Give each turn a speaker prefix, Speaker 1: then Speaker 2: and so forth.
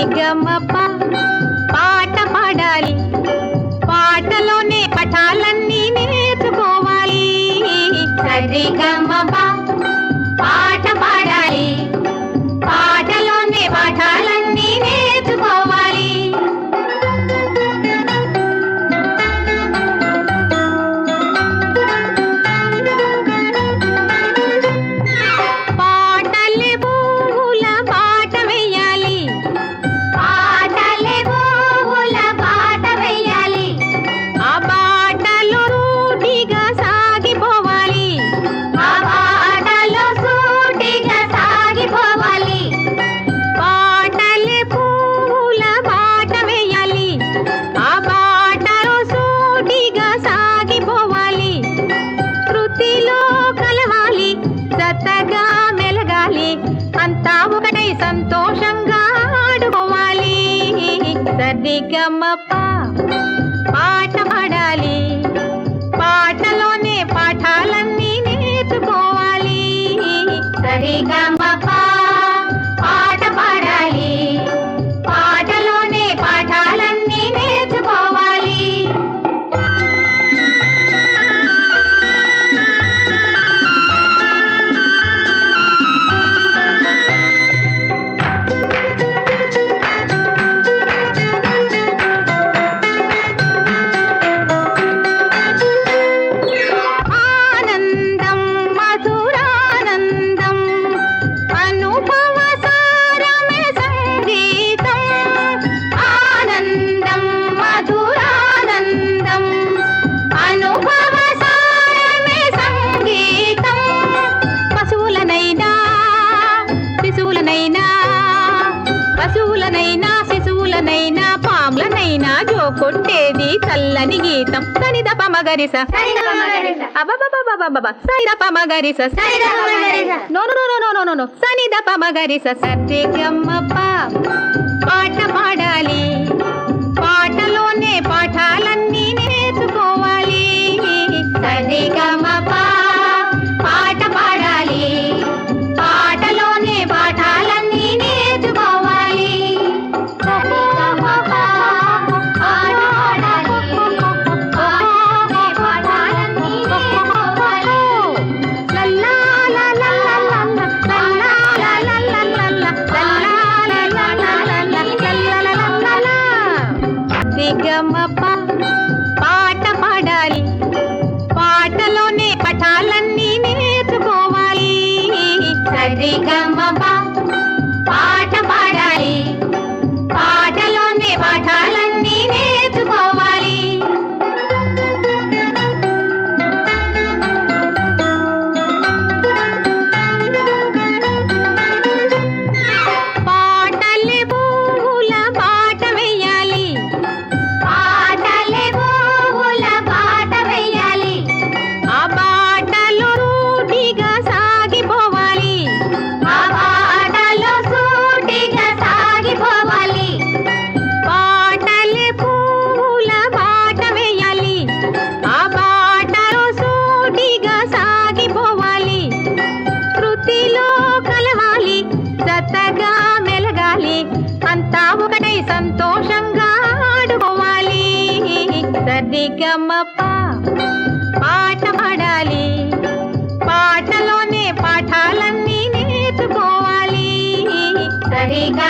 Speaker 1: నిగమప పాట పాడాలి. పాటలోనే పఠాలన్నీ నేర్చుకోవాలి. సరిగా కొత్తగా మెలగాలి. అంతా ఒకటై సంతోషంగా ఆడుకోవాలి. సరిగమ్మప్ప పాట పాడాలి. పాటలోనే పాఠాలన్నీ నేర్చుకోవాలి. సరిగమ్మ ಸಾನಿ ದಪ ಮಗರಿಸಾ. ಕೈದಪ ಮಗರಿಸಾ. ಅಬಬಬಬಬಬ ಸೈರಾ ಪಮಗರಿಸಾ ಕೈದಪ ಮಗರಿಸಾ. No no no no no no no no ಸಾನಿ ದಪ ಮಗರಿಸಾ. ಸತ್ತಿ ಕೆಮ್ಮಪ್ಪ. నిగమప పాట పాడాలి. పాటలోనే పఠాలన్నీ నేర్చుకోవాలి. సరిగమప అంతా ఒకటై సంతోషంగా ఆడుకోవాలి. సరిగమప్ప పాట పాడాలి. పాటలోనే పాఠాలన్నీ నేర్చుకోవాలి. సరిగా